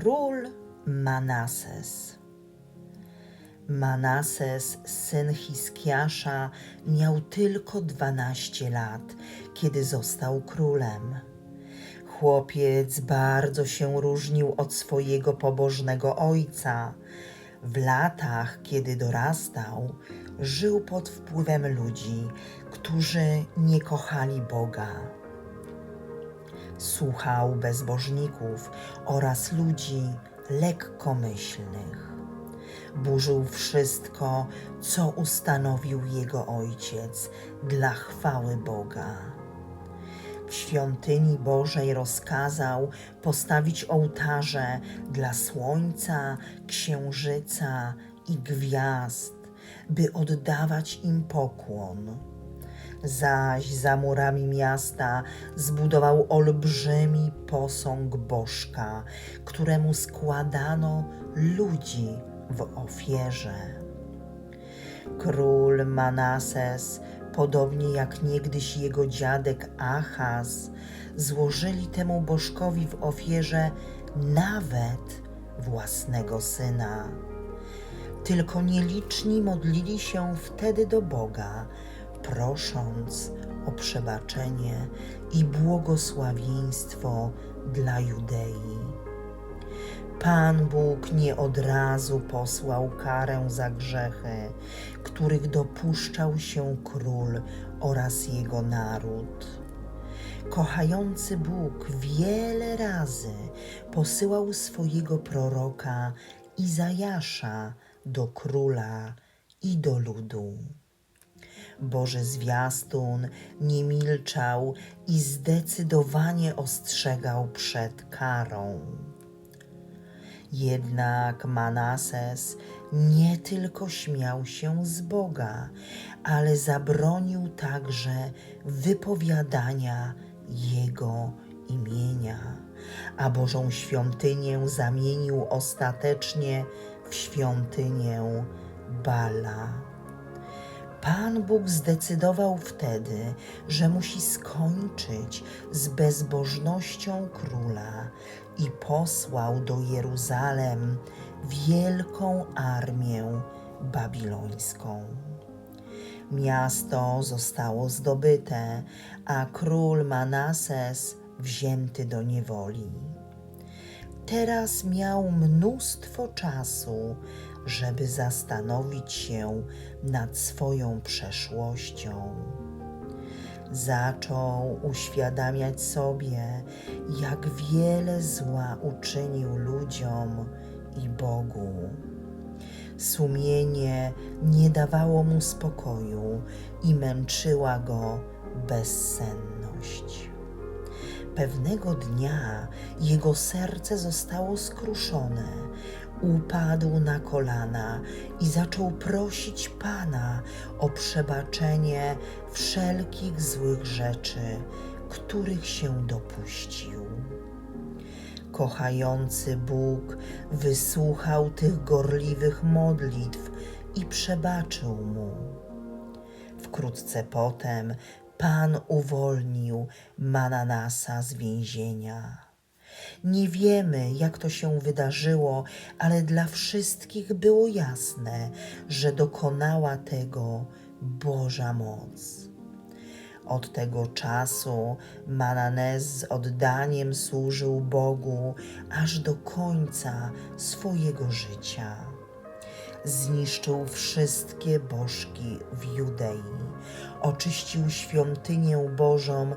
Król Manases. Manases, syn Hiskiasza, miał tylko dwanaście lat, kiedy został królem. Chłopiec bardzo się różnił od swojego pobożnego ojca. W latach, kiedy dorastał, żył pod wpływem ludzi, którzy nie kochali Boga. Słuchał bezbożników oraz ludzi lekkomyślnych. Burzył wszystko, co ustanowił jego ojciec dla chwały Boga. W świątyni Bożej rozkazał postawić ołtarze dla słońca, księżyca i gwiazd, by oddawać im pokłon. Zaś za murami miasta zbudował olbrzymi posąg bożka, któremu składano ludzi w ofierze. Król Manases, podobnie jak niegdyś jego dziadek Achaz, złożyli temu bożkowi w ofierze nawet własnego syna. Tylko nieliczni modlili się wtedy do Boga, prosząc o przebaczenie i błogosławieństwo dla Judei. Pan Bóg nie od razu posłał karę za grzechy, których dopuszczał się król oraz jego naród. Kochający Bóg wiele razy posyłał swojego proroka Izajasza do króla i do ludu. Boży zwiastun nie milczał i zdecydowanie ostrzegał przed karą. Jednak Manases nie tylko śmiał się z Boga, ale zabronił także wypowiadania Jego imienia, a Bożą świątynię zamienił ostatecznie w świątynię Bala. Pan Bóg zdecydował wtedy, że musi skończyć z bezbożnością króla i posłał do Jeruzalem wielką armię babilońską. Miasto zostało zdobyte, a król Manases wzięty do niewoli. Teraz miał mnóstwo czasu, żeby zastanowić się nad swoją przeszłością. Zaczął uświadamiać sobie, jak wiele zła uczynił ludziom i Bogu. Sumienie nie dawało mu spokoju i męczyła go bezsenność. Pewnego dnia jego serce zostało skruszone. Upadł na kolana i zaczął prosić Pana o przebaczenie wszelkich złych rzeczy, których się dopuścił. Kochający Bóg wysłuchał tych gorliwych modlitw i przebaczył mu. Wkrótce potem Pan uwolnił Mananasa z więzienia. Nie wiemy, jak to się wydarzyło, ale dla wszystkich było jasne, że dokonała tego Boża moc. Od tego czasu Mananes z oddaniem służył Bogu aż do końca swojego życia. Zniszczył wszystkie bożki w Judei, oczyścił świątynię Bożą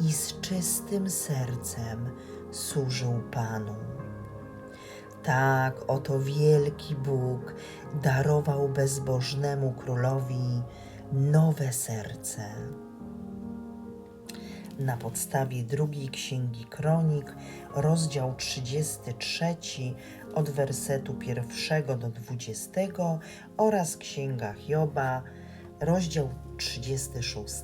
i z czystym sercem służył Panu. Tak oto wielki Bóg darował bezbożnemu królowi nowe serce na podstawie drugiej księgi Kronik, rozdział 33 od wersetu pierwszego do 20 oraz księga Hioba, rozdział 36.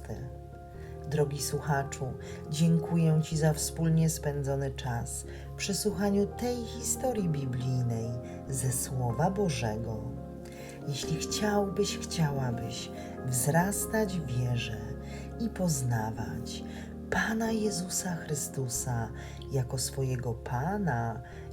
Drogi słuchaczu, dziękuję Ci za wspólnie spędzony czas przy słuchaniu tej historii biblijnej ze Słowa Bożego. Jeśli chciałbyś, chciałabyś wzrastać w wierze i poznawać Pana Jezusa Chrystusa jako swojego Pana